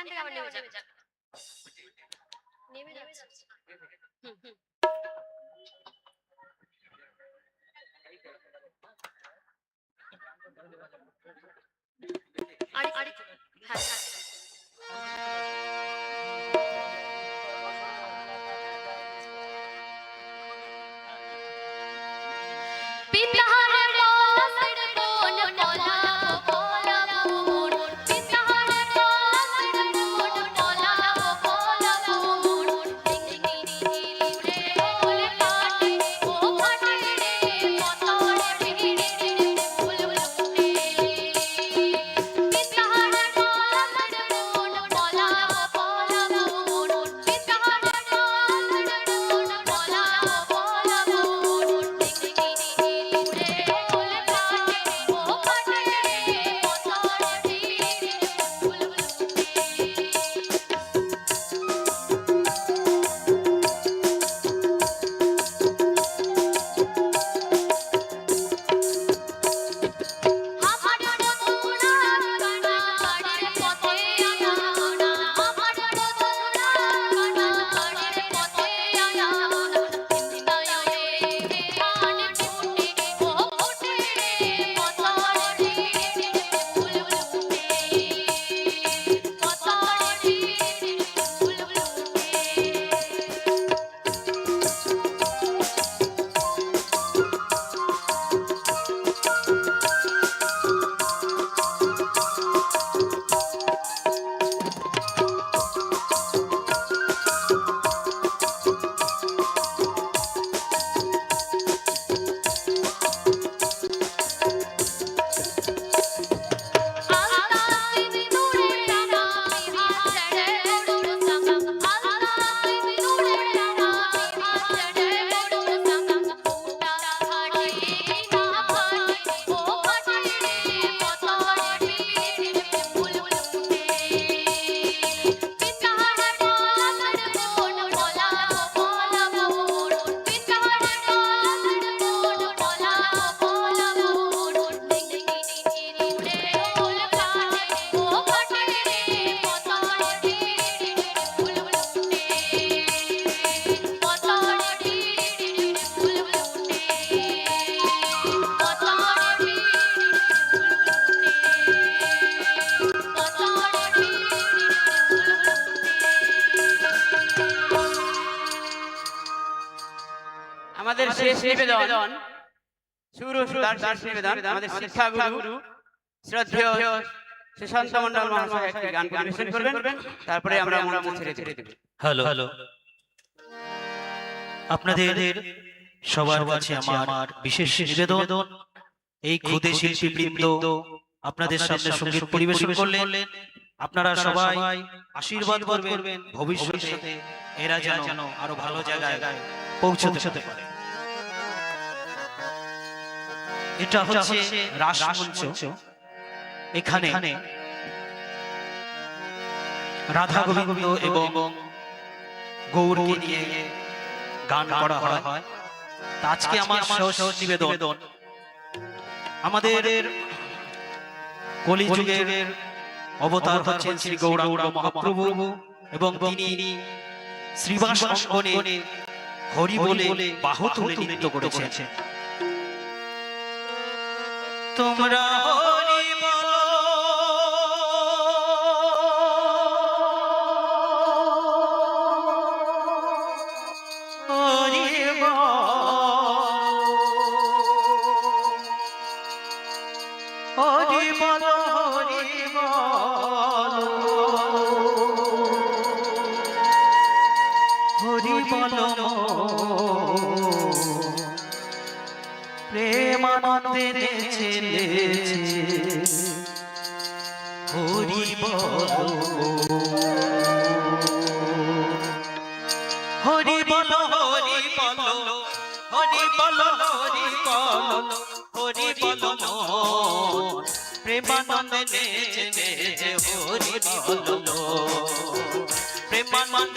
এখান থেকে আবার নেমে যাবে। নেমে যাচ্ছে। হুম আরে আরে হ্যাঁ।, হ্যাঁ। আমাদের শেষ নিবেদন। শুরু সুদার শেষ নিবেদন। আমাদের শিক্ষা গুরু শ্রদ্ধেয় সুশান্ত মন্ডল মহাশয় একটি গান পরিবেশন করবেন। তারপরে আমরা মঞ্চ ছেড়ে ছেড়ে দেব। হ্যালো। হ্যালো। আপনাদের সবার কাছে আমার বিশেষ নিবেদন। এই ক্ষুদে শিল্পী বৃন্দ আপনাদের সামনে সংগীত পরিবেশন করলেন। আপনারা সবাই আশীর্বাদ করবেন। ভবিষ্যতে এরা যেন আরও ভালো জায়গায় পৌঁছতে পারে। এটা হচ্ছে রাসমঞ্চ। এখানে রাধা গোবিন্দ এবং গৌরকে নিয়ে গান করা হয়। আজকে আমার নিবেদন। আমাদের কলিযুগের অবতার হচ্ছেন শ্রী গৌরাঙ্গ মহাপ্রভু এবং তিনি শ্রীবাস অঙ্গনে হরি বলে বাহু তুলে নৃত্য করেছেন। তোমরা হরি বলো হরি হরি প্রেমানন্দের ছেলে। হরি বল হরি বল হরি বল হরি বল হরি বল হরি বল মন। প্রেমানন্দ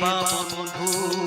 মা বন্ধু।